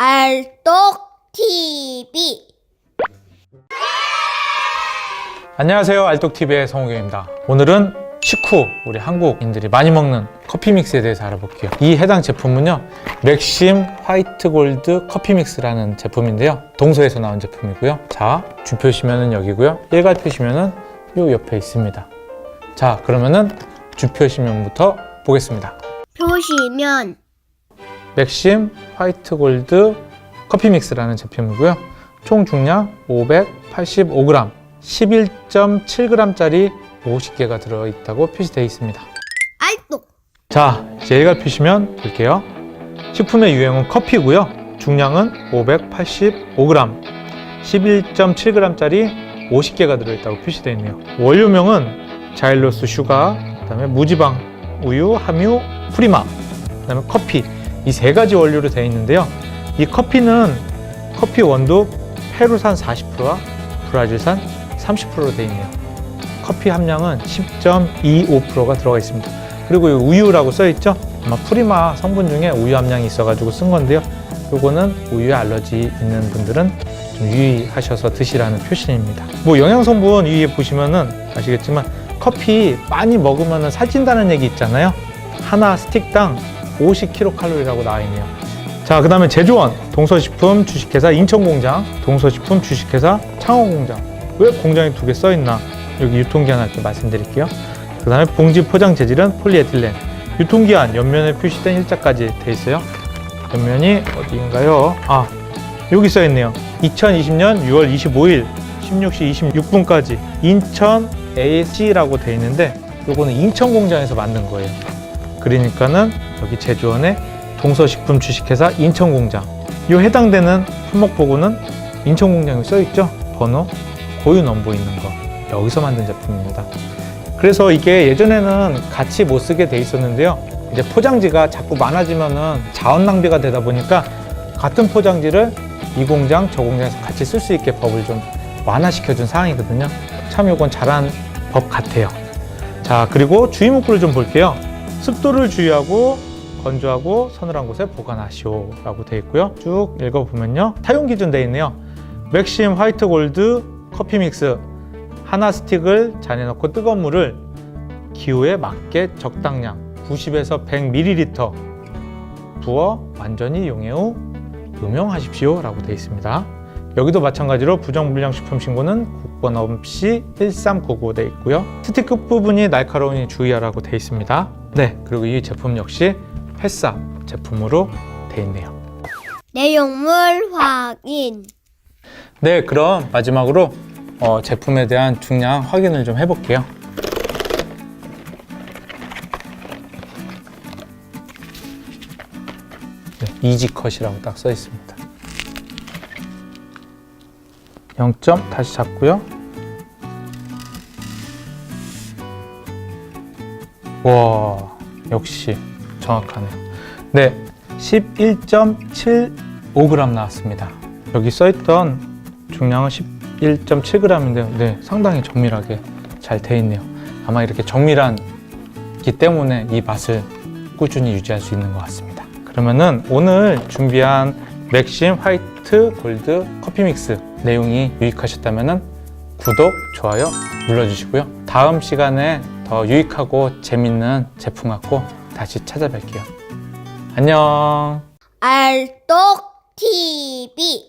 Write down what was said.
알똑 TV 안녕하세요. 알똑TV의 성우경입니다. 오늘은 식후 우리 한국인들이 많이 먹는 커피 믹스에 대해서 알아볼게요. 이 해당 제품은요 맥심 화이트 골드 커피 믹스라는 제품인데요. 동서에서 나온 제품이고요. 자 주표시면은 여기고요. 일괄표시면은 요 옆에 있습니다. 자 그러면은 주표시면부터 보겠습니다. 표시면. 맥심 화이트 골드 커피 믹스라는 제품이고요. 총 중량 585g, 11.7g짜리 50개가 들어있다고 표시되어 있습니다. 알똑 자, 이제 얘가 표시면 볼게요. 식품의 유형은 커피고요. 중량은 585g, 11.7g짜리 50개가 들어있다고 표시되어 있네요. 원료명은 자일로스 슈가, 그다음에 무지방 우유, 함유, 프리마, 그다음에 커피 이 세 가지 원료로 되어 있는데요. 이 커피는 커피 원두 페루산 40%와 브라질산 30%로 되어 있네요. 커피 함량은 10.25%가 들어가 있습니다. 그리고 이 우유라고 써 있죠? 아마 프리마 성분 중에 우유 함량이 있어가지고 쓴 건데요. 요거는 우유에 알러지 있는 분들은 좀 유의하셔서 드시라는 표시입니다. 뭐 영양 성분 위에 보시면은 아시겠지만 커피 많이 먹으면 살찐다는 얘기 있잖아요. 하나 스틱당 50kcal라고 나와 있네요. 자, 그 다음에 제조원 동서식품 주식회사 인천공장, 동서식품 주식회사 창원공장. 왜 공장이 두 개 써 있나? 여기 유통기한 할때 말씀드릴게요. 그 다음에 봉지 포장 재질은 폴리에틸렌. 유통기한 옆면에 표시된 일자까지 돼 있어요. 옆면이 어디인가요? 아, 여기 써 있네요. 2020년 6월 25일 16시 26분까지 인천 AC라고 돼 있는데 요거는 인천 공장에서 만든 거예요. 그러니까는 여기 제조원의 동서식품 주식회사 인천 공장. 이 해당되는 품목 보고는 인천 공장이 써 있죠. 번호, 고유 넘버 있는 거. 여기서 만든 제품입니다. 그래서 이게 예전에는 같이 못 쓰게 돼 있었는데요. 이제 포장지가 자꾸 많아지면은 자원 낭비가 되다 보니까 같은 포장지를 이 공장, 저 공장에서 같이 쓸 수 있게 법을 좀 완화시켜 준 상황이거든요. 참 요건 잘한 법 같아요. 자, 그리고 주의 문구를 좀 볼게요. 습도를 주의하고 건조하고 서늘한 곳에 보관하시오 라고 되어 있고요. 쭉 읽어보면요. 타용 기준 되어 있네요. 맥심 화이트 골드 커피 믹스 하나 스틱을 잔에 넣고 뜨거운 물을 기호에 맞게 적당량 90에서 100ml 부어 완전히 용해 후 음용하십시오 라고 되어 있습니다. 여기도 마찬가지로 부정불량 식품 신고는 국번 없이 1399 되어 있고요. 스틱 끝부분이 날카로우니 주의하라고 되어 있습니다. 네, 그리고 이 제품 역시 햇사 제품으로 되어 있네요. 내용물 확인 네, 그럼 마지막으로 어, 제품에 대한 중량 확인을 좀 해볼게요. 네, 이지컷이라고 딱 써 있습니다. 0점 다시 잡고요. 와, 역시 정확하네요. 네, 11.75g 나왔습니다. 여기 써있던 중량은 11.7g인데요. 네, 상당히 정밀하게 잘 돼 있네요. 아마 이렇게 정밀한기 때문에 이 맛을 꾸준히 유지할 수 있는 것 같습니다. 그러면은 오늘 준비한 맥심 화이트 골드 커피 믹스 내용이 유익하셨다면은 구독, 좋아요 눌러주시고요. 다음 시간에 더 유익하고 재밌는 제품 갖고 다시 찾아뵐게요. 안녕. 알똑 TV